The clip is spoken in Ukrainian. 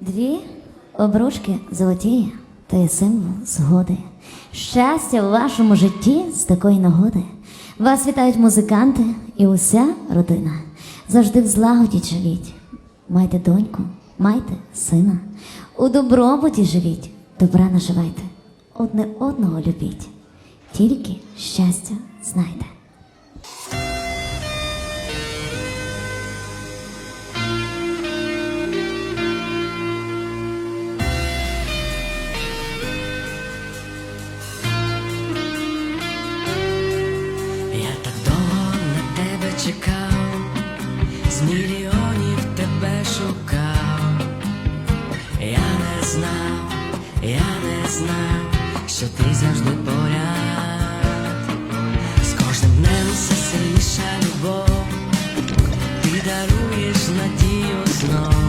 Дві обручки золоті, то є символ згоди. Щастя в вашому житті з такої нагоди. Вас вітають музиканти і уся родина. Завжди в злагоді живіть. Майте доньку, майте сина. У добробуті живіть, добра наживайте. Одне одного любіть. Тільки щастя знайте. з мільйонів тебе шукав, я не знав, я не знав, що ти завжди поряд, з кожним днем все сильніша любов, ти даруєш надію знов.